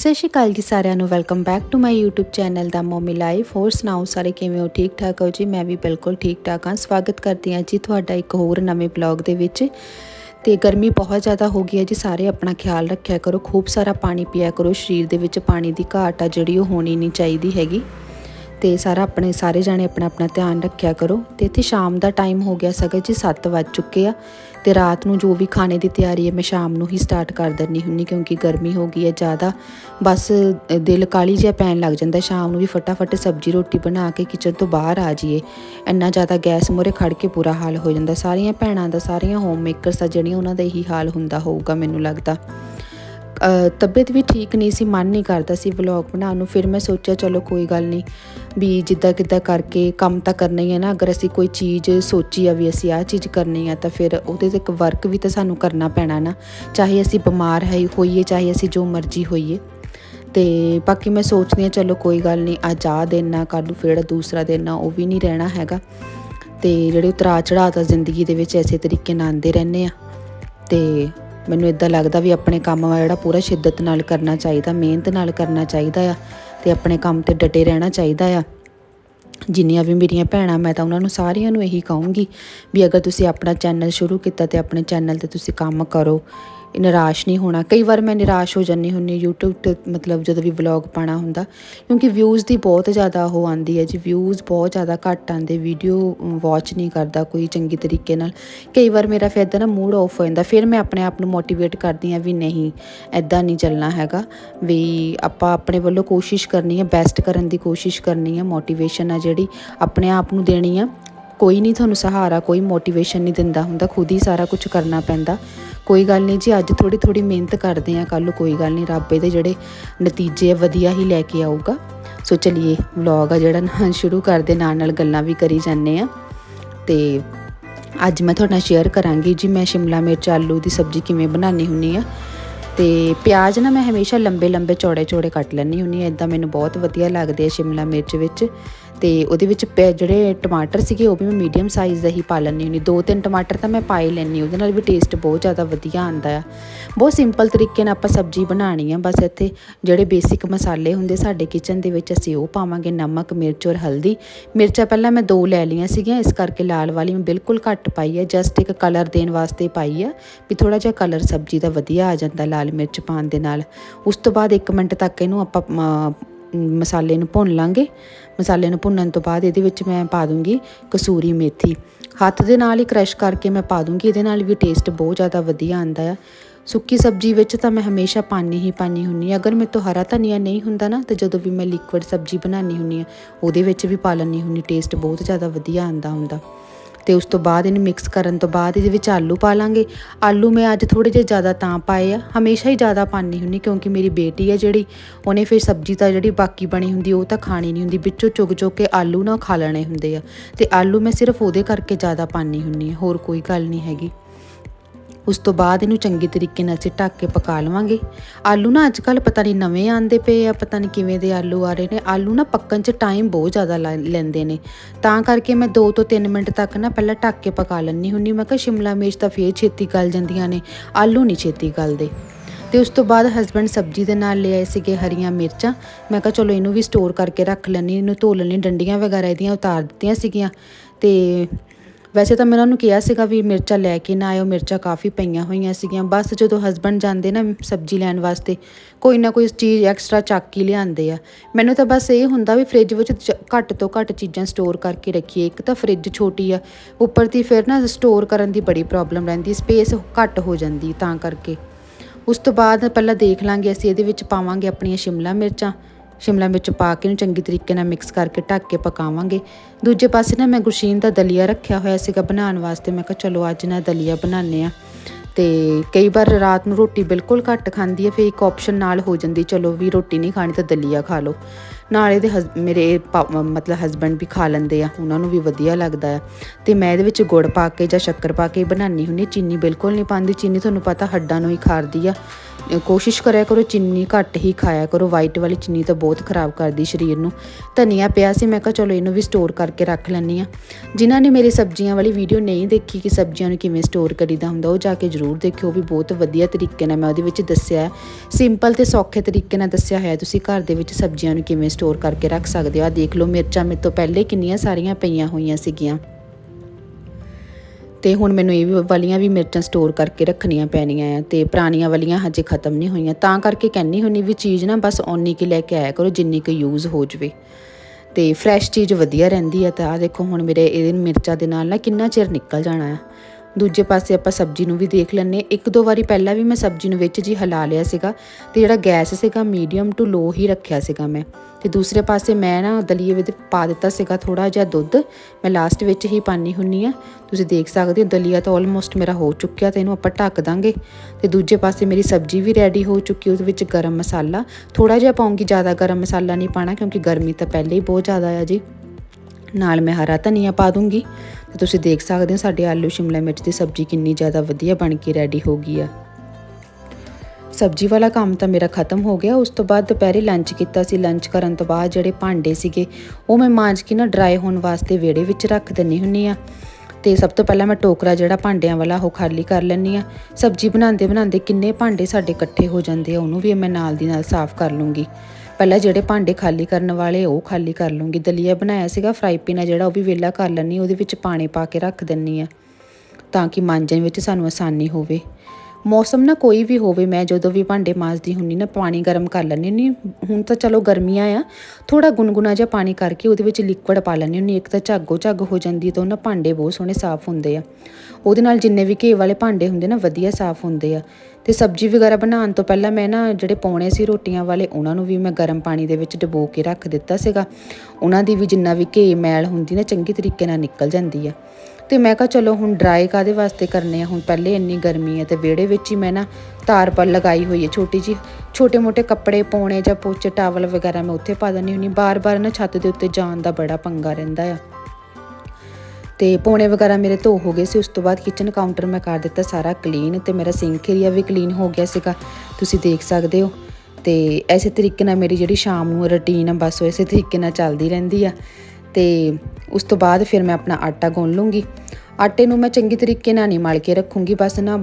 ਸਤਿ ਸ਼੍ਰੀ ਅਕਾਲ ਜੀ ਸਾਰਿਆਂ ਨੂੰ welcome back to my YouTube channel the mommy life ਹੋਰ ਸੁਣਾਓ ਸਾਰੇ, ਕਿਵੇਂ ਹੋ? ਠੀਕ ਠਾਕ ਹੋ ਜੀ? ਮੈਂ ਵੀ ਬਿਲਕੁਲ ਠੀਕ ਠਾਕ ਹਾਂ। ਸਵਾਗਤ ਕਰਦੀ ਹਾਂ ਜੀ ਤੁਹਾਡਾ ਇੱਕ ਹੋਰ ਨਵੇਂ ਬਲੌਗ ਦੇ ਵਿੱਚ। ਤੇ ਗਰਮੀ ਬਹੁਤ ਜ਼ਿਆਦਾ ਹੋ ਗਈ ਹੈ ਜੀ, ਸਾਰੇ ਆਪਣਾ ਖਿਆਲ ਰੱਖਿਆ ਕਰੋ। ਖੂਬ ਸਾਰਾ ਪਾਣੀ ਪੀਆ ਕਰੋ। ਸਰੀਰ ਦੇ ਵਿੱਚ ਪਾਣੀ ਦੀ ਘਾਟ ਆ ਜਿਹੜੀ, ਉਹ ਹੋਣੀ ਨਹੀਂ ਚਾਹੀਦੀ ਹੈਗੀ। ਤੇ ਸਾਰਾ ਆਪਣੇ ਸਾਰੇ ਜਾਣੇ ਆਪਣਾ ਆਪਣਾ ਧਿਆਨ ਰੱਖਿਆ ਕਰੋ। ਤੇ ਇੱਥੇ ਸ਼ਾਮ ਦਾ ਟਾਈਮ ਹੋ ਗਿਆ ਸਗਾ ਜੀ 7 ਵੱਜ ਚੁੱਕੇ ਆ। ਤੇ ਰਾਤ ਨੂੰ ਜੋ ਵੀ ਖਾਣੇ ਦੀ ਤਿਆਰੀ ਹੈ, ਮੈਂ ਸ਼ਾਮ ਨੂੰ ਹੀ ਸਟਾਰਟ ਕਰ ਦਿੰਨੀ ਹੁੰਨੀ ਕਿਉਂਕਿ ਗਰਮੀ ਹੋ ਗਈ ਹੈ ਜ਼ਿਆਦਾ। ਬਸ ਦਿਲ ਕਾਲੀ ਜਿਹਾ ਪੈਣ ਲੱਗ ਜਾਂਦਾ ਸ਼ਾਮ ਨੂੰ ਵੀ ਫਟਾਫਟ ਸਬਜ਼ੀ ਰੋਟੀ ਬਣਾ ਕੇ ਕਿਚਨ ਤੋਂ ਬਾਹਰ ਆ ਜਾਈਏ। ਇੰਨਾ ਜ਼ਿਆਦਾ ਗੈਸ ਮੂਹਰੇ ਖੜ ਕੇ ਪੂਰਾ ਹਾਲ ਹੋ ਜਾਂਦਾ। ਸਾਰੀਆਂ ਭੈਣਾਂ ਦਾ, ਸਾਰੀਆਂ ਹੋਮ ਮੇਕਰਸ ਆ ਜਿਹੜੀਆਂ ਉਹਨਾਂ ਦਾ ਇਹੀ ਹਾਲ ਹੁੰਦਾ ਹੋਊਗਾ ਮੈਨੂੰ ਲੱਗਦਾ। ਤਬੀਅਤ ਵੀ ਠੀਕ ਨਹੀਂ ਸੀ, ਮਨ ਨਹੀਂ ਕਰਦਾ ਸੀ ਵਲੌਗ ਬਣਾਉਣ ਨੂੰ। ਫਿਰ ਮੈਂ ਸੋਚਿਆ, ਚਲੋ ਕੋਈ ਗੱਲ ਨਹੀਂ, ਵੀ ਜਿੱਦਾਂ ਕਿੱਦਾਂ ਕਰਕੇ ਕੰਮ ਤਾਂ ਕਰਨਾ ਹੀ ਹੈ ਨਾ। ਅਗਰ ਅਸੀਂ ਕੋਈ ਚੀਜ਼ ਸੋਚੀ ਆ ਵੀ ਅਸੀਂ ਆਹ ਚੀਜ਼ ਕਰਨੀ ਆ, ਤਾਂ ਫਿਰ ਉਹਦੇ ਤੇ ਇੱਕ ਵਰਕ ਵੀ ਤਾਂ ਸਾਨੂੰ ਕਰਨਾ ਪੈਣਾ ਨਾ। ਚਾਹੇ ਅਸੀਂ ਬਿਮਾਰ ਹੈ, ਹੋਈਏ, ਚਾਹੇ ਅਸੀਂ ਜੋ ਮਰਜ਼ੀ ਹੋਈਏ। ਤੇ ਬਾਕੀ ਮੈਂ ਸੋਚਦੀ ਹਾਂ, ਚਲੋ ਕੋਈ ਗੱਲ ਨਹੀਂ, ਅੱਜ ਆਹ ਦਿਨ ਨਾ ਕੱਲ੍ਹ ਨੂੰ ਫਿਰ ਦੂਸਰਾ ਦਿਨ ਨਾ ਉਹ ਵੀ ਨਹੀਂ ਰਹਿਣਾ ਹੈਗਾ। ਤੇ ਜਿਹੜੇ ਉਤਰਾ ਚੜਾਅ ਤਾਂ ਜ਼ਿੰਦਗੀ ਦੇ ਵਿੱਚ ਐਸੇ ਤਰੀਕੇ ਨਾਲ ਆਉਂਦੇ ਰਹਿੰਦੇ ਆ। ਤੇ ਮੈਨੂੰ ਇਦਾਂ ਲੱਗਦਾ ਵੀ ਆਪਣੇ ਕੰਮ ਆ ਜਿਹੜਾ ਪੂਰਾ ਸ਼ਿੱਦਤ ਨਾਲ ਕਰਨਾ ਚਾਹੀਦਾ, ਮਿਹਨਤ ਨਾਲ ਕਰਨਾ ਚਾਹੀਦਾ ਆ ਤੇ ਆਪਣੇ ਕੰਮ ਤੇ ਡਟੇ ਰਹਿਣਾ ਚਾਹੀਦਾ ਆ। ਜਿੰਨੀਆਂ ਵੀ ਮੇਰੀਆਂ ਭੈਣਾਂ, ਮੈਂ ਤਾਂ ਉਹਨਾਂ ਨੂੰ ਸਾਰਿਆਂ ਨੂੰ ਇਹੀ ਕਹੂੰਗੀ ਵੀ ਅਗਰ ਤੁਸੀਂ ਆਪਣਾ ਚੈਨਲ ਸ਼ੁਰੂ ਕੀਤਾ ਤੇ ਆਪਣੇ ਚੈਨਲ ਤੇ ਤੁਸੀਂ ਕੰਮ ਕਰੋ। ਨਿਰਾਸ਼ ਨਹੀਂ ਹੋਣਾ। ਕਈ ਵਾਰ ਮੈਂ ਨਿਰਾਸ਼ ਹੋ ਜਾਂਦੀ ਹੁੰਨੀ YouTube ਤੇ, ਮਤਲਬ ਜਦੋਂ ਵੀ ਵਲੌਗ ਪਾਣਾ ਹੁੰਦਾ, ਕਿਉਂਕਿ ਵਿਊਜ਼ ਦੀ ਬਹੁਤ ਜ਼ਿਆਦਾ ਉਹ ਆਂਦੀ ਹੈ ਜੀ। ਵਿਊਜ਼ ਬਹੁਤ ਜ਼ਿਆਦਾ ਘੱਟ ਆਂਦੇ ਵੀਡੀਓ ਵਾਚ ਨਹੀਂ ਕਰਦਾ ਕੋਈ ਚੰਗੀ ਤਰੀਕੇ ਨਾਲ। ਕਈ ਵਾਰ ਮੇਰਾ ਫਿਰ ਏਦਾਂ ਨਾ ਮੂਡ ਆਫ ਹੋ ਜਾਂਦਾ, ਫਿਰ ਮੈਂ ਆਪਣੇ ਆਪ ਨੂੰ ਮੋਟੀਵੇਟ ਕਰਦੀ ਹਾਂ ਵੀ ਨਹੀਂ ਐਦਾਂ ਨਹੀਂ ਚੱਲਣਾ ਹੈਗਾ। ਵੀ ਆਪਾਂ ਆਪਣੇ ਵੱਲੋਂ ਕੋਸ਼ਿਸ਼ ਕਰਨੀ ਹੈ ਬੈਸਟ ਕਰਨ ਦੀ ਕੋਸ਼ਿਸ਼ ਕਰਨੀ ਹੈ ਮੋਟੀਵੇਸ਼ਨ ਆ ਜਿਹੜੀ ਆਪਣੇ ਆਪ ਨੂੰ ਦੇਣੀ ਆ। ਕੋਈ ਨਹੀਂ ਤੁਹਾਨੂੰ ਸਹਾਰਾ, ਕੋਈ ਮੋਟੀਵੇਸ਼ਨ ਨਹੀਂ ਦਿੰਦਾ ਹੁੰਦਾ, ਖੁਦ ਹੀ ਸਾਰਾ ਕੁਝ ਕਰਨਾ ਪੈਂਦਾ। ਕੋਈ ਗੱਲ ਨਹੀਂ ਜੀ, ਅੱਜ ਥੋੜੀ ਥੋੜੀ ਮਿਹਨਤ ਕਰਦੇ ਆ ਕੱਲ ਨੂੰ, ਕੋਈ ਗੱਲ ਨਹੀਂ, ਰੱਬ ਇਹਦੇ ਜਿਹੜੇ ਨਤੀਜੇ ਆ, ਵਧੀਆ ਹੀ ਲੈ ਕੇ ਆਊਗਾ। ਸੋ ਚਲਿਏ ਵਲੌਗ ਆ ਜਿਹੜਾ ਨਾ, ਸ਼ੁਰੂ ਕਰਦੇ, ਨਾਲ ਨਾਲ ਗੱਲਾਂ ਵੀ ਕਰੀ ਜਾਂਦੇ ਆ ਤੇ ਅੱਜ ਮੈਂ ਤੁਹਾਡੇ ਨਾਲ ਸ਼ੇਅਰ ਕਰਾਂਗੀ ਜੀ, ਮੈਂ ਸ਼ਿਮਲਾ ਮਿਰਚ, ਆਲੂ ਦੀ ਸਬਜ਼ੀ ਕਿਵੇਂ ਬਣਾਉਣੀ ਹੁੰਨੀ ਆ ਤੇ ਪਿਆਜ਼ ਨਾ, ਮੈਂ ਹਮੇਸ਼ਾ ਲੰਬੇ ਲੰਬੇ ਚੌੜੇ ਚੌੜੇ ਕੱਟ ਲੈਣੀ ਹੁੰਨੀ ਆ ਇਦਾਂ ਮੈਨੂੰ ਬਹੁਤ ਵਧੀਆ ਲੱਗਦੇ ਆ ਸ਼ਿਮਲਾ ਮਿਰਚ ਵਿੱਚ। ਤੇ ਉਹਦੇ ਵਿੱਚ ਪੈ- ਜਿਹੜੇ ਟਮਾਟਰ ਸੀਗੇ ਉਹ ਵੀ ਮੈਂ ਮੀਡੀਅਮ ਸਾਈਜ਼ ਦਾ ਹੀ ਪਾ ਲੈਂਦੀ ਹੁੰਦੀ। ਦੋ ਤਿੰਨ ਟਮਾਟਰ ਤਾਂ ਮੈਂ ਪਾਈ ਲੈਂਦੀ ਉਹਦੇ ਨਾਲ ਵੀ ਟੇਸਟ ਬਹੁਤ ਜ਼ਿਆਦਾ ਵਧੀਆ ਆਉਂਦਾ ਆ। ਬਹੁਤ ਸਿੰਪਲ ਤਰੀਕੇ ਨਾਲ ਆਪਾਂ ਸਬਜ਼ੀ ਬਣਾਉਣੀ ਆ, ਬਸ ਇੱਥੇ ਜਿਹੜੇ ਬੇਸਿਕ ਮਸਾਲੇ ਹੁੰਦੇ ਸਾਡੇ ਕਿਚਨ ਦੇ ਵਿੱਚ ਅਸੀਂ ਉਹ ਪਾਵਾਂਗੇ, ਨਮਕ, ਮਿਰਚ ਔਰ ਹਲਦੀ। ਮਿਰਚਾਂ ਪਹਿਲਾਂ ਮੈਂ ਦੋ ਲੈ ਲਈਆਂ ਸੀਗੀਆਂ, ਇਸ ਕਰਕੇ ਲਾਲ ਵਾਲੀ ਮੈਂ ਬਿਲਕੁਲ ਘੱਟ ਪਾਈ ਹੈ ਜਸਟ ਇੱਕ ਕਲਰ ਦੇਣ ਵਾਸਤੇ ਪਾਈ ਆ, ਵੀ ਥੋੜਾ ਜਿਹਾ ਕਲਰ ਸਬਜ਼ੀ ਦਾ ਵਧੀਆ ਆ ਜਾਂਦਾ ਲਾਲ ਮਿਰਚ ਪਾਉਣ ਦੇ ਨਾਲ। ਉਸ ਤੋਂ ਬਾਅਦ 1 ਮਿੰਟ ਤੱਕ ਇਹਨੂੰ ਆਪਾਂ ਮਸਾਲੇ ਨੂੰ ਭੁੰਨ ਲਾਂਗੇ। ਮਸਾਲੇ ਨੂੰ ਭੁੰਨਣ ਤੋਂ ਬਾਅਦ ਇਹਦੇ ਵਿੱਚ ਮੈਂ ਪਾ ਦੂੰਗੀ ਕਸੂਰੀ ਮੇਥੀ। ਹੱਥ ਦੇ ਨਾਲ ਹੀ ਕ੍ਰਸ਼ ਕਰਕੇ ਮੈਂ ਪਾ ਦੂੰਗੀ। ਇਹਦੇ ਨਾਲ ਵੀ ਟੇਸਟ ਬਹੁਤ ਜ਼ਿਆਦਾ ਵਧੀਆ ਆਉਂਦਾ ਆ। ਸੁੱਕੀ ਸਬਜ਼ੀ ਵਿੱਚ ਤਾਂ ਮੈਂ ਹਮੇਸ਼ਾ ਪਾਣੀ ਹੀ ਪਾਣੀ ਹੁੰਨੀ ਆ ਅਗਰ ਮੇਰੇ ਤੋਂ ਹਰਾ ਧਨੀਆ ਨਹੀਂ ਹੁੰਦਾ ਨਾ, ਤਾਂ ਜਦੋਂ ਵੀ ਮੈਂ ਲਿਕੁਇਡ ਸਬਜ਼ੀ ਬਣਾਉਣੀ ਹੁੰਨੀ ਆ ਉਹਦੇ ਵਿੱਚ ਵੀ ਪਾ ਲੈਣੀ ਹੁੰਨੀ ਟੇਸਟ ਬਹੁਤ ਜ਼ਿਆਦਾ ਵਧੀਆ ਆਉਂਦਾ ਹੁੰਦਾ। ਤੇ ਉਸ ਤੋਂ ਬਾਅਦ ਇਹਨੂੰ ਮਿਕਸ ਕਰਨ ਤੋਂ ਬਾਅਦ ਇਹਦੇ ਵਿੱਚ ਆਲੂ ਪਾ ਲਾਂਗੇ। ਆਲੂ ਮੈਂ ਅੱਜ ਥੋੜੇ ਜਿਹੇ ਜ਼ਿਆਦਾ ਤਾਂ ਪਾਏ ਆ, ਹਮੇਸ਼ਾ ਹੀ ਜ਼ਿਆਦਾ ਪਾਣੀ ਹੁੰਨੀ ਕਿਉਂਕਿ ਮੇਰੀ ਬੇਟੀ ਹੈ ਜਿਹੜੀ, ਉਹਨੇ ਫਿਰ ਸਬਜ਼ੀ ਤਾਂ ਜਿਹੜੀ ਬਾਕੀ ਬਣੀ ਹੁੰਦੀ, ਉਹ ਤਾਂ ਖਾਣੀ ਨਹੀਂ ਹੁੰਦੀ। ਵਿੱਚੋਂ ਚੁਗ ਚੁਗ ਕੇ ਆਲੂ ਨਾ ਖਾ ਲੈਣੇ ਹੁੰਦੇ ਆ। ਤੇ ਆਲੂ ਮੈਂ ਸਿਰਫ ਉਹਦੇ ਕਰਕੇ ਜ਼ਿਆਦਾ ਪਾਣੀ ਹੁੰਨੀ ਆ ਹੋਰ ਕੋਈ ਗੱਲ ਨਹੀਂ ਹੈਗੀ। ਉਸ ਤੋਂ ਬਾਅਦ ਇਹਨੂੰ ਚੰਗੇ ਤਰੀਕੇ ਨਾਲ ਅਸੀਂ ਢੱਕ ਕੇ ਪਕਾ ਲਵਾਂਗੇ। ਆਲੂ ਨਾ ਅੱਜ ਕੱਲ ਪਤਾ ਨਹੀਂ ਨਵੇਂ ਆਂਦੇ ਪਏ ਆ, ਪਤਾ ਨਹੀਂ ਕਿਵੇਂ ਦੇ ਆਲੂ ਆ ਰਹੇ ਨੇ। ਆਲੂ ਨਾ ਪੱਕਣ 'ਚ ਟਾਈਮ ਬਹੁਤ ਜ਼ਿਆਦਾ ਲਾ- ਲੈਂਦੇ ਨੇ। ਤਾਂ ਕਰਕੇ ਮੈਂ 2 ਤੋਂ 3 ਮਿੰਟ ਤੱਕ ਨਾ ਪਹਿਲਾਂ ਢੱਕ ਕੇ ਪਕਾ ਲੈਂਦੀ ਹੁੰਨੀ ਮੈਂ ਕਿਹਾ ਸ਼ਿਮਲਾ ਮਿਰਚ ਤਾਂ ਫੇਰ ਛੇਤੀ ਗਲ ਜਾਂਦੀਆਂ ਨੇ, ਆਲੂ ਨਹੀਂ ਛੇਤੀ ਗਲਦੇ। ਤੇ ਉਸ ਤੋਂ ਬਾਅਦ ਹਸਬੰਡ ਸਬਜ਼ੀ ਦੇ ਨਾਲ ਲੈ ਆਏ ਸੀਗੇ ਹਰੀਆਂ ਮਿਰਚਾਂ। ਮੈਂ ਕਿਹਾ ਚਲੋ ਇਹਨੂੰ ਵੀ ਸਟੋਰ ਕਰਕੇ ਰੱਖ ਲੈਣੀ ਇਹਨੂੰ ਧੋ ਲੈਣੀ ਡੰਡੀਆਂ ਵਗੈਰਾ ਇਹਦੀਆਂ ਉਤਾਰ ਦਿੱਤੀਆਂ ਸੀਗੀਆਂ। ਤੇ ਵੈਸੇ ਤਾਂ ਮੈਂ ਉਹਨਾਂ ਨੂੰ ਕਿਹਾ ਸੀਗਾ ਵੀ ਮਿਰਚਾਂ ਲੈ ਕੇ ਨਾ ਆਇਓ, ਮਿਰਚਾਂ ਕਾਫੀ ਪਈਆਂ ਹੋਈਆਂ ਸੀਗੀਆਂ। ਬਸ ਜਦੋਂ ਹਸਬੰਡ ਜਾਂਦੇ ਨਾ ਸਬਜ਼ੀ ਲੈਣ ਵਾਸਤੇ, ਕੋਈ ਨਾ ਕੋਈ ਚੀਜ਼ ਐਕਸਟਰਾ ਚੱਕ ਹੀ ਲਿਆਉਂਦੇ ਆ। ਮੈਨੂੰ ਤਾਂ ਬਸ ਇਹ ਹੁੰਦਾ ਵੀ ਫ੍ਰਿਜ ਵਿੱਚ ਚ- ਘੱਟ ਤੋਂ ਘੱਟ ਚੀਜ਼ਾਂ ਸਟੋਰ ਕਰਕੇ ਰੱਖੀਏ। ਇੱਕ ਤਾਂ ਫ੍ਰਿਜ ਛੋਟੀ ਆ, ਉੱਪਰ ਦੀ ਫਿਰ ਨਾ ਸਟੋਰ ਕਰਨ ਦੀ ਬੜੀ ਪ੍ਰੋਬਲਮ ਰਹਿੰਦੀ ਸਪੇਸ ਘੱਟ ਹੋ ਜਾਂਦੀ ਤਾਂ ਕਰਕੇ। ਉਸ ਤੋਂ ਬਾਅਦ ਪਹਿਲਾਂ ਦੇਖ ਲਾਂਗੇ ਅਸੀਂ, ਇਹਦੇ ਵਿੱਚ ਪਾਵਾਂਗੇ ਆਪਣੀਆਂ ਸ਼ਿਮਲਾ ਮਿਰਚਾਂ। ਸ਼ਿਮਲਾ ਮਿਰਚ ਪਾ ਕੇ ਇਹਨੂੰ ਚੰਗੀ ਤਰੀਕੇ ਨਾਲ ਮਿਕਸ ਕਰਕੇ ਢੱਕ ਕੇ ਪਕਾਵਾਂਗੇ। ਦੂਜੇ ਪਾਸੇ ਨਾ ਮੈਂ ਗੁਸ਼ੀਨ ਦਾ ਦਲੀਆ ਰੱਖਿਆ ਹੋਇਆ ਸੀਗਾ ਬਣਾਉਣ ਵਾਸਤੇ। ਮੈਂ ਕਿਹਾ ਚਲੋ ਅੱਜ ਨਾ ਦਲੀਆ ਬਣਾਉਂਦੇ ਆ ਤੇ ਕਈ ਵਾਰ ਰਾਤ ਨੂੰ ਰੋਟੀ ਬਿਲਕੁਲ ਘੱਟ ਖਾਂਦੀ ਹੈ, ਫਿਰ ਇੱਕ ਆਪਸ਼ਨ ਨਾਲ ਹੋ ਜਾਂਦੀ, ਚਲੋ ਵੀ ਰੋਟੀ ਨਹੀਂ ਖਾਣੀ ਤਾਂ ਦਲੀਆ ਖਾ ਲਓ। ਨਾਲ ਇਹਦੇ ਹਸ- ਮੇਰੇ ਪਾ- ਮਤਲਬ ਹਸਬੰਡ ਵੀ ਖਾ ਲੈਂਦੇ ਆ, ਉਹਨਾਂ ਨੂੰ ਵੀ ਵਧੀਆ ਲੱਗਦਾ ਆ। ਤੇ ਮੈਂ ਇਹਦੇ ਵਿੱਚ ਗੁੜ ਪਾ ਕੇ ਜਾਂ ਸ਼ੱਕਰ ਪਾ ਕੇ ਬਣਾਉਣੀ ਹੁੰਦੀ ਚੀਨੀ ਬਿਲਕੁਲ ਨਹੀਂ ਪਾਉਂਦੀ, ਚੀਨੀ ਤੁਹਾਨੂੰ ਪਤਾ ਹੱਡਾਂ ਨੂੰ ਹੀ ਖਾਰਦੀ ਆ। ਕੋਸ਼ਿਸ਼ ਕਰਿਆ ਕਰੋ ਚੀਨੀ ਘੱਟ ਹੀ ਖਾਇਆ ਕਰੋ ਵਾਈਟ ਵਾਲੀ ਚੀਨੀ ਤਾਂ ਬਹੁਤ ਖਰਾਬ ਕਰਦੀ ਸਰੀਰ ਨੂੰ। ਧਨੀਆ ਪਿਆ ਸੀ, ਮੈਂ ਕਿਹਾ ਚਲੋ ਇਹਨੂੰ ਵੀ ਸਟੋਰ ਕਰਕੇ ਰੱਖ ਲੈਂਦੀ ਆ ਜਿਨ੍ਹਾਂ ਨੇ ਮੇਰੀ ਸਬਜ਼ੀਆਂ ਵਾਲੀ ਵੀਡੀਓ ਨਹੀਂ ਦੇਖੀ ਕਿ ਸਬਜ਼ੀਆਂ ਨੂੰ ਕਿਵੇਂ ਸਟੋਰ ਕਰੀਦਾ ਹੁੰਦਾ, ਉਹ ਜਾ ਕੇ ਜ਼ਰੂਰ ਦੇਖਿਓ, ਉਹ ਵੀ ਬਹੁਤ ਵਧੀਆ ਤਰੀਕੇ ਨਾਲ ਮੈਂ ਉਹਦੇ ਵਿੱਚ ਦੱਸਿਆ ਸਿੰਪਲ ਤੇ ਸੌਖੇ ਤਰੀਕੇ ਨਾਲ ਦੱਸਿਆ ਹੋਇਆ ਤੁਸੀਂ ਘਰ ਦੇ ਵਿੱਚ ਸਬਜ਼ੀਆਂ ਨੂੰ ਕਿਵੇਂ ਸਟੋਰ ਕਰਕੇ ਰੱਖ ਸਕਦੇ ਹੋ। ਆ ਦੇਖ ਲਓ, ਮਿਰਚਾਂ ਮੇਰੇ ਤੋਂ ਪਹਿਲੇ ਕਿੰਨੀਆਂ ਸਾਰੀਆਂ ਪਈਆਂ ਹੋਈਆਂ ਸੀਗੀਆਂ। ਤੇ ਹੁਣ ਮੈਨੂੰ ਇਹ ਵੀ ਵਾਲੀਆਂ ਵੀ ਮਿਰਚਾਂ ਸਟੋਰ ਕਰਕੇ ਰੱਖਣੀਆਂ ਪੈਣੀਆਂ ਆ ਤੇ ਪੁਰਾਣੀਆਂ ਵਾਲੀਆਂ ਹਜੇ ਖਤਮ ਨਹੀਂ ਹੋਈਆਂ। ਤਾਂ ਕਰਕੇ ਕਹਿੰਨੀ ਹੁੰਨੀ ਵੀ ਚੀਜ਼ ਨਾ ਬਸ ਓਨੀ ਕੀ ਲੈ ਕੇ ਆਇਆ ਕਰੋ ਜਿੰਨੀ ਕੁ ਯੂਜ਼ ਹੋ ਜਵੇ। ਤੇ ਫਰੈਸ਼ ਚੀਜ਼ ਵਧੀਆ ਰਹਿੰਦੀ ਆ ਤਾਂ ਆ ਦੇਖੋ ਹੁਣ ਮੇਰੇ ਇਹਦੇ ਮਿਰਚਾਂ ਦੇ ਨਾਲ ਨਾ ਕਿੰਨਾ ਚਿਰ ਨਿਕਲ ਜਾਣਾ ਆ। ਦੂਜੇ ਪਾਸੇ ਆਪਾਂ ਸਬਜ਼ੀ ਨੂੰ ਵੀ ਦੇਖ ਲੈਂਦੇ ਇੱਕ ਦੋ ਵਾਰੀ ਪਹਿਲਾਂ ਵੀ ਮੈਂ ਸਬਜ਼ੀ ਨੂੰ ਵਿੱਚ ਜੀ ਹਿਲਾ ਲਿਆ ਸੀਗਾ ਤੇ ਜਿਹੜਾ ਗੈਸ ਸੀਗਾ ਮੀਡੀਅਮ ਟੂ ਲੋ ਹੀ ਰੱਖਿਆ ਸੀਗਾ ਮੈਂ। ਤੇ ਦੂਸਰੇ ਪਾਸੇ ਮੈਂ ਨਾ ਦਲੀਏ ਵਿੱਚ ਪਾ ਦਿੱਤਾ ਸੀਗਾ ਥੋੜਾ ਜਿਹਾ ਦੁੱਧ। ਮੈਂ ਲਾਸਟ ਵਿੱਚ ਹੀ ਪਾਣੀ ਹੁੰਨੀ ਆ ਤੁਸੀਂ ਦੇਖ ਸਕਦੇ ਹੋ ਦਲੀਆ ਤਾਂ ਆਲਮੋਸਟ ਮੇਰਾ ਹੋ ਚੁੱਕਿਆ ਤੇ ਇਹਨੂੰ ਆਪਾਂ ਢੱਕ ਦਾਂਗੇ। ਤੇ ਦੂਜੇ ਪਾਸੇ ਮੇਰੀ ਸਬਜ਼ੀ ਵੀ ਰੈਡੀ ਹੋ ਚੁੱਕੀ ਉਹਦੇ ਵਿੱਚ ਗਰਮ ਮਸਾਲਾ। ਥੋੜਾ ਜਿਹਾ ਪਾਉਂਗੀ, ਜ਼ਿਆਦਾ ਗਰਮ ਮਸਾਲਾ ਨਹੀਂ ਪਾਣਾ ਕਿਉਂਕਿ ਗਰਮੀ ਤਾਂ ਪਹਿਲੇ ਹੀ ਬਹੁਤ ਜ਼ਿਆਦਾ ਆ ਜੀ। ਨਾਲ ਮੈਂ ਹਰਾ ਧਨੀਆ ਪਾ ਦੂੰਗੀ ਤੇ ਤੁਸੀਂ ਦੇਖ ਸਕਦੇ ਹੋ ਸਾਡੇ ਆਲੂ ਸ਼ਿਮਲਾ ਮਿਰਚ ਦੀ ਸਬਜ਼ੀ ਕਿੰਨੀ ਜ਼ਿਆਦਾ ਵਧੀਆ ਬਣ ਕੇ ਰੈਡੀ ਹੋ ਗਈ ਆ। ਸਬਜ਼ੀ ਵਾਲਾ ਕੰਮ ਤਾਂ ਮੇਰਾ ਖਤਮ ਹੋ ਗਿਆ। ਉਸ ਤੋਂ ਬਾਅਦ ਦੁਪਹਿਰੇ ਲੰਚ ਕੀਤਾ ਸੀ। ਲੰਚ ਕਰਨ ਤੋਂ ਬਾਅਦ ਜਿਹੜੇ ਭਾਂਡੇ ਸੀਗੇ, ਉਹ ਮੈਂ ਮਾਂਜ ਕੇ ਨਾ ਡਰਾਈ ਹੋਣ ਵਾਸਤੇ ਵਿਹੜੇ ਵਿੱਚ ਰੱਖ ਦਿੰਨੀ ਹੁੰਨੀ ਆ। ਤੇ ਸਭ ਤੋਂ ਪਹਿਲਾਂ ਮੈਂ ਟੋਕਰਾ ਜਿਹੜਾ ਭਾਂਡਿਆਂ ਵਾਲਾ, ਉਹ ਖਾਲੀ ਕਰ ਲੈਂਦੀ ਆ। ਸਬਜ਼ੀ ਬਣਾਉਂਦੇ ਬਣਾਉਂਦੇ ਕਿੰਨੇ ਭਾਂਡੇ ਸਾਡੇ ਇਕੱਠੇ ਹੋ ਜਾਂਦੇ ਆ, ਉਹਨੂੰ ਵੀ ਮੈਂ ਨਾਲ ਦੀ ਨਾਲ ਸਾਫ਼ ਕਰ ਲੂੰਗੀ। ਪਹਿਲਾਂ ਜਿਹੜੇ ਭਾਂਡੇ ਖਾਲੀ ਕਰਨ ਵਾਲੇ, ਉਹ ਖਾਲੀ ਕਰ ਲੂੰਗੀ। ਦਲੀਆ ਬਣਾਇਆ ਸੀਗਾ ਫਰਾਈ ਪੈਨ ਆ ਜਿਹੜਾ, ਉਹ ਵੀ ਵਿਹਲਾ ਕਰ ਲੈਣੀ ਉਹਦੇ ਵਿੱਚ ਪਾਣੀ ਪਾ ਕੇ ਰੱਖ ਦਿੰਨੀ ਆ ਤਾਂ ਕਿ ਮਾਂਜਣ ਵਿੱਚ ਸਾਨੂੰ ਆਸਾਨੀ ਹੋਵੇ। ਮੌਸਮ ਨਾ ਕੋਈ ਵੀ ਹੋਵੇ, ਮੈਂ ਜਦੋਂ ਵੀ ਭਾਂਡੇ ਮਾਂਜਦੀ ਹੁੰਨੀ ਨਾ, ਪਾਣੀ ਗਰਮ ਕਰ ਲੈਂਦੀ ਹੁੰਨੀ ਹੁਣ ਤਾਂ ਚਲੋ ਗਰਮੀਆਂ ਆ ਥੋੜਾ ਗੁਨਗੁਨਾ ਜਿਹਾ ਪਾਣੀ ਕਰਕੇ ਉਹਦੇ ਵਿੱਚ ਲਿਕਵਿਡ ਪਾ ਲੈਂਦੀ ਹੁੰਨੀ ਇੱਕ ਤਾਂ ਝੱਗੋ ਝੱਗ ਹੋ ਜਾਂਦੀ ਤਾਂ ਉਹਨਾਂ ਭਾਂਡੇ ਬਹੁਤ ਸੋਹਣੇ ਸਾਫ਼ ਹੁੰਦੇ ਆ। ਉਹਦੇ ਨਾਲ ਜਿੰਨੇ ਵੀ ਘੇ ਵਾਲੇ ਭਾਂਡੇ ਹੁੰਦੇ ਨਾ, ਵਧੀਆ ਸਾਫ਼ ਹੁੰਦੇ ਆ। ਤੇ ਸਬਜ਼ੀ ਵਗੈਰਾ ਬਣਾਉਣ ਤੋਂ ਪਹਿਲਾਂ ਮੈਂ ਨਾ ਜਿਹੜੇ ਪਾਉਣੇ ਸੀ ਰੋਟੀਆਂ ਵਾਲੇ, ਉਹਨਾਂ ਨੂੰ ਵੀ ਮੈਂ ਗਰਮ ਪਾਣੀ ਦੇ ਵਿੱਚ ਡਬੋ ਕੇ ਰੱਖ ਦਿੱਤਾ ਸੀਗਾ। ਉਹਨਾਂ ਦੀ ਵੀ ਜਿੰਨਾ ਵੀ ਘੇ ਮੈਲ ਹੁੰਦੀ ਨਾ, ਚੰਗੀ ਤਰੀਕੇ ਨਾਲ ਨਿਕਲ ਜਾਂਦੀ ਆ। ਤੇ ਮੈਂ ਕਿਹਾ ਚਲੋ ਹੁਣ ਡਰਾਈ ਕਾਦੇ ਵਾਸਤੇ ਕਰਨੇ ਆ? ਹੁਣ ਪਹਿਲੇ ਇੰਨੀ ਗਰਮੀ ਹੈ ਤੇ ਵਿਹੜੇ ਵਿੱਚ ਹੀ ਮੈਂ ਨਾ ਤਾਰ ਪਰ ਲਗਾਈ ਹੋਈ ਹੈ ਛੋਟੀ ਜੀ ਛੋਟੇ ਮੋਟੇ ਕੱਪੜੇ ਪਾਉਣੇ ਜਾਂ ਪੋਚੇ ਟਾਵਲ ਵਗੈਰਾ ਮੈਂ ਉੱਥੇ ਪਾ ਦਿੰਦੀ ਹੁੰਨੀ ਬਾਰ-ਬਾਰ ਨਾ ਛੱਤ ਦੇ ਉੱਤੇ ਜਾਣ ਦਾ ਬੜਾ ਪੰਗਾ ਰਹਿੰਦਾ ਆ। ਤੇ ਪੌਣੇ ਵਗੈਰਾ ਮੇਰੇ ਧੋ ਹੋ ਗਏ ਸੀ। ਉਸ ਤੋਂ ਬਾਅਦ ਕਿਚਨ ਕਾਊਂਟਰ ਮੈਂ ਕਰ ਦਿੱਤਾ ਸਾਰਾ ਕਲੀਨ ਤੇ ਮੇਰਾ ਸਿੰਕ ਏਰੀਆ ਵੀ ਕਲੀਨ ਹੋ ਗਿਆ ਸੀਗਾ। ਤੁਸੀਂ ਦੇਖ ਸਕਦੇ ਹੋ। ਤੇ ਐਸੇ ਤਰੀਕੇ ਨਾਲ ਮੇਰੀ ਜਿਹੜੀ ਸ਼ਾਮ ਨੂੰ ਰੁਟੀਨ ਆ, ਬਸ ਉਹ ਇਸੇ ਤਰੀਕੇ ਨਾਲ ਚੱਲਦੀ ਰਹਿੰਦੀ ਆ। ਤੇ ਉਸ ਤੋਂ ਬਾਅਦ ਫਿਰ ਮੈਂ ਆਪਣਾ ਆਟਾ ਗੁੰਨ ਲੂੰਗੀ। ਆਟੇ ਨੂੰ ਮੈਂ ਚੰਗੀ ਤਰੀਕੇ ਨਾਲ ਨਹੀਂ ਮਲ ਕੇ ਰੱਖੂੰਗੀ, ਬਸ ਨਾ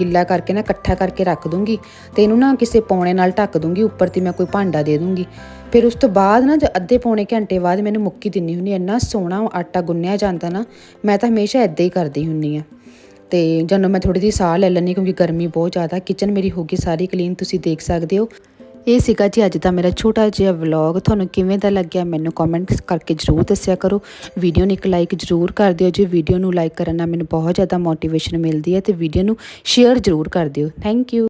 ਗਿੱਲਾ ਕਰਕੇ ਨਾ, ਇਕੱਠਾ ਕਰਕੇ ਰੱਖ ਦੂੰਗੀ ਤੇ ਇਹਨੂੰ ਨਾ ਕਿਸੇ ਪੌਣੇ ਨਾਲ ਢੱਕ ਦੂੰਗੀ, ਉੱਪਰ ਤੇ ਮੈਂ ਕੋਈ ਭਾਂਡਾ ਦੇ ਦੂੰਗੀ। ਫਿਰ ਉਸ ਤੋਂ ਬਾਅਦ ਨਾ, ਜੇ ਅੱਧੇ ਪੌਣੇ ਘੰਟੇ ਬਾਅਦ ਮੈਨੂੰ ਮੁੱਕੀ ਦਿੰਨੀ ਹੁੰਨੀ ਇੰਨਾ ਸੋਹਣਾ ਆਟਾ ਗੁੰਨਿਆ ਜਾਂਦਾ ਨਾ, ਮੈਂ ਤਾਂ ਹਮੇਸ਼ਾ ਇਦਾਂ ਹੀ ਕਰਦੀ ਹੁੰਨੀ ਆ। ਤੇ ਜਦੋਂ ਮੈਂ ਥੋੜੀ ਜਿਹੀ ਸਾਹ ਲੈ ਲੈਂਦੀ ਕਿਉਂਕਿ ਗਰਮੀ ਬਹੁਤ ਜ਼ਿਆਦਾ, ਕਿਚਨ ਮੇਰੀ ਹੋ ਗਈ ਸਾਰੀ ਕਲੀਨ ਤੁਸੀਂ ਦੇਖ ਸਕਦੇ ਹੋ। ਇਹ ਸੀਗਾ ਜੀ ਅੱਜ ਦਾ ਮੇਰਾ ਛੋਟਾ ਜਿਹਾ ਵਲੌਗ ਤੁਹਾਨੂੰ ਕਿਵੇਂ ਦਾ ਲੱਗਿਆ ਮੈਨੂੰ ਕਮੈਂਟ ਕਰਕੇ ਜਰੂਰ ਦੱਸਿਆ ਕਰੋ। ਵੀਡੀਓ ਨੂੰ ਇੱਕ ਲਾਈਕ ਜਰੂਰ ਕਰ ਦਿਓ ਜੀ। ਵੀਡੀਓ ਨੂੰ ਲਾਈਕ ਕਰਨ ਨਾਲ ਮੈਨੂੰ ਬਹੁਤ ਜ਼ਿਆਦਾ ਮੋਟੀਵੇਸ਼ਨ ਮਿਲਦੀ ਹੈ ਤੇ ਵੀਡੀਓ ਨੂੰ ਸ਼ੇਅਰ ਜਰੂਰ ਕਰ ਦਿਓ। Thank you